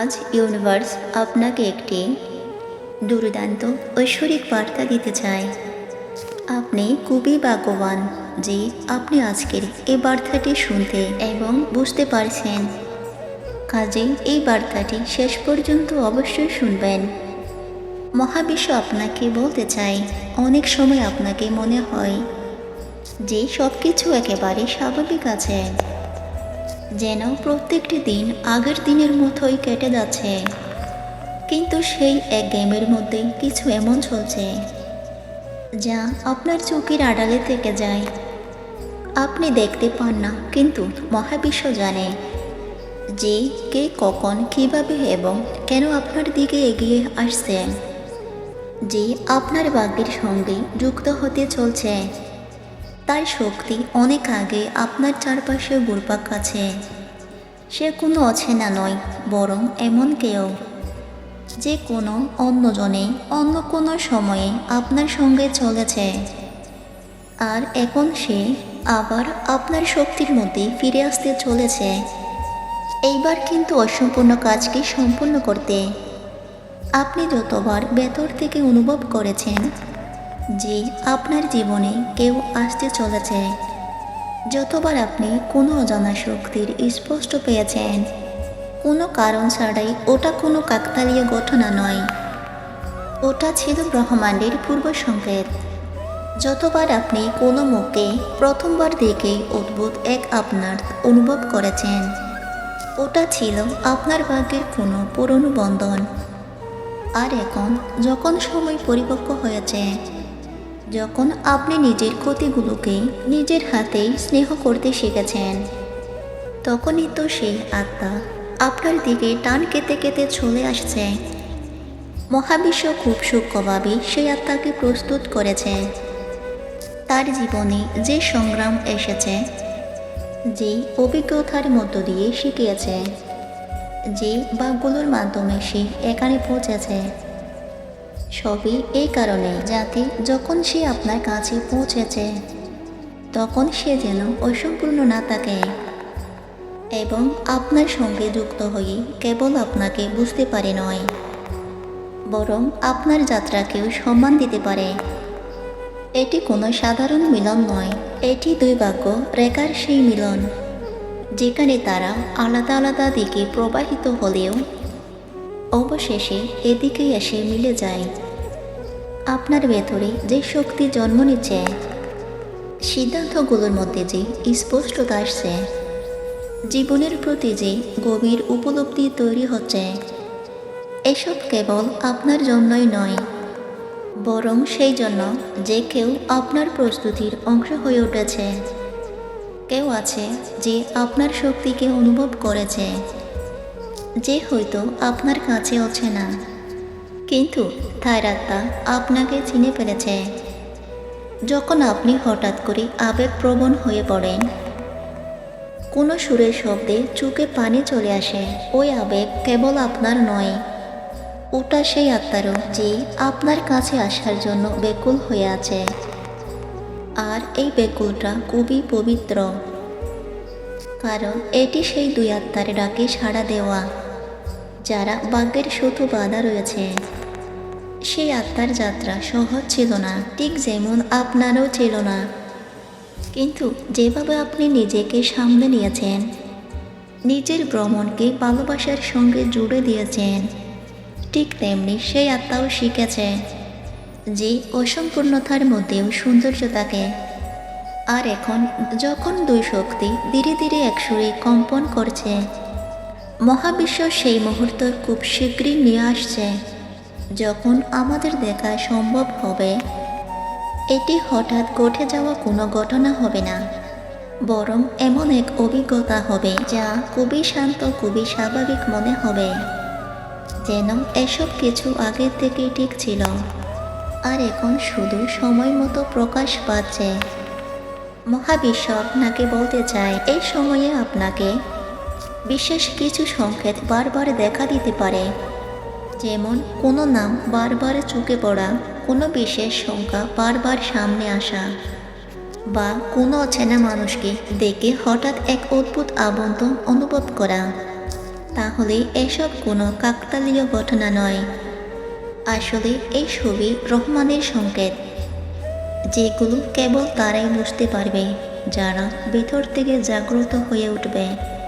আজ ইউনিভার্স আপনাকে একটি দুর্দান্ত ঐশ্বরিক বার্তা দিতে চায় আপনি খুবই ভাগ্যবান যে আপনি আজকের এই বার্তাটি শুনতে এবং বুঝতে পারছেন। কাজেই এই বার্তাটি শেষ পর্যন্ত অবশ্যই শুনবেন। মহাবিশ্ব আপনাকে বলতে চাই অনেক সময় আপনাকে মনে হয় যে সব কিছু একেবারে স্বাভাবিক আছে। যেন প্রত্যেকটি দিন আগের দিনের মতোই কেটে যাচ্ছে। কিন্তু সেই এক গেমের মধ্যে কিছু এমন চলছে, যা আপনার চোখের আড়ালে থেকে যায়। আপনি দেখতে পান না, কিন্তু মহাবিশ্ব জানে যে কে কখন, কীভাবে এবং কেন আপনার দিকে এগিয়ে আসছে, যে আপনার ভাগ্যের সঙ্গে যুক্ত হতে চলছে। তার শক্তি অনেক আগে আপনার চারপাশে ঘুরপাক আছে সে কোনো অচেনা নয়, বরং এমন কেউ। যে কোনো অন্যজনে অন্য কোনো সময়ে আপনার সঙ্গে চলেছে। আর এখন সে আবার আপনার শক্তির মধ্যে ফিরে আসতে চলেছে। এইবার কিন্তু অসম্পূর্ণ কাজকে সম্পূর্ণ করতে। আপনি যতবার ভেতর থেকে অনুভব করেছেন যে আপনার জীবনে কেউ আসতে চলেছে। যতবার আপনি কোনো অজানা শক্তির স্পষ্ট পেয়েছেন, কোনো কারণ ছাড়াই ওটা কোনো কাকতালীয় ঘটনা নয়। ওটা ছিল ব্রহ্মাণ্ডের পূর্ব সংকেত যতবার আপনি কোনো মুখে প্রথমবার দেখে অদ্ভুত এক আপনার অনুভব করেছেন, ওটা ছিল আপনার ভাগ্যের কোনো পুরনো বন্ধন। আর এখন যখন সময় পরিপক্ক হয়েছে যখন আপনি নিজের ক্ষতিগুলোকে নিজের হাতেই স্নেহ করতে শিখেছেন, তখনই তো সেই আত্মা আপনার দিকে টান কেতে কেতে চলে আসছে। মহাবিশ্ব খুব সূক্ষ্মভাবে সেই আত্মাকে প্রস্তুত করেছে। তার জীবনে যে সংগ্রাম এসেছে, যে অভিজ্ঞতার মধ্য দিয়ে শিখিয়েছে, যে বাঘগুলোর মাধ্যমে সে এখানে পৌঁছেছে। সবই এই কারণে যাতে যখন সে আপনার কাছে পৌঁছেছে, তখন সে যেন অসম্পূর্ণ না থাকে এবং আপনার সঙ্গে যুক্ত হয়ে কেবল আপনাকে বুঝতে পারে নয়, বরং আপনার যাত্রাকেও সম্মান দিতে পারে। এটি কোনো সাধারণ মিলন নয়, এটি দুই ভাগ্য রেখার সেই মিলন, যেখানে তারা আলাদা আলাদা দিকে প্রবাহিত হলেও অবশেষে এদিকে এসে মিলে যায়। আপনার ভেতরে যে শক্তি জন্ম নিচ্ছে, সিদ্ধান্তগুলোর মধ্যে যে স্পষ্টতা আসছে, জীবনের প্রতি যে গভীর উপলব্ধি তৈরি হচ্ছে, এসব কেবল আপনার জন্যই নয়, বরং সেই জন্য যে কেউ আপনার প্রস্তুতির অংশ হয়ে উঠেছে। কেউ আছে যে আপনার শক্তিকে অনুভব করেছে। যে হয়তো আপনার কাছে আছে না কিন্তু তার আত্মা আপনাকে চিনে ফেলেছে। যখন আপনি হঠাৎ করে আবেগপ্রবণ হয়ে পড়েন, কোনো সুরের শব্দে চোখে পানি চলে আসে। ওই আবেগ কেবল আপনার নয়, ওটা সেই আত্মারও যে আপনার কাছে আসার জন্য বেকুল হয়ে আছে। আর এই বেকুলটা খুবই পবিত্র। কারণ এটি সেই দুই আত্মার ডাকে সাড়া দেওয়া। যারা ভাগ্যের শত্রু বাধা রয়েছে। সেই আত্মার যাত্রা সহজ ছিল না, ঠিক যেমন আপনারও ছিল না। কিন্তু যেভাবে আপনি নিজেকে সামনে নিয়েছেন, নিজের ভ্রমণকে ভালোবাসার সঙ্গে জুড়ে দিয়েছেন, ঠিক তেমনি সেই আত্মাও শিখেছে যে অসম্পূর্ণতার মধ্যেও সৌন্দর্য থাকে। আর এখন যখন দুই শক্তি ধীরে ধীরে একসুরে কম্পন করছে মহাবিশ্ব সেই মুহূর্ত খুব শীঘ্রই নিয়ে আসছে, যখন আমাদের দেখা সম্ভব হবে। এটি হঠাৎ ঘটে যাওয়া কোনো ঘটনা হবে না, বরং এমন এক অভিজ্ঞতা হবে যা খুবই শান্ত, খুবই স্বাভাবিক মনে হবে, যেন এসব কিছু আগের থেকেই ঠিক ছিল। আর এখন শুধু সময় মতো প্রকাশ পাচ্ছে। মহাবিশ্ব আপনাকে বলতে চায়, এই সময়ে আপনাকে বিশেষ কিছু সংকেত বারবার দেখা দিতে পারে। যেমন, কোনো নাম বারবার চোখে পড়া, কোনো বিশেষ সংখ্যা বারবার সামনে আসা, বা কোনো অচেনা মানুষকে দেখে হঠাৎ এক অদ্ভুত আবন্ধন অনুভব করা। তাহলে এসব কোনো কাকতালীয় ঘটনা নয়। আসলে এই ছবি রহমানের সংকেত, যেগুলো কেবল তারাই বুঝতে পারবে, যারা ভেতর থেকে জাগ্রত হয়ে উঠবে।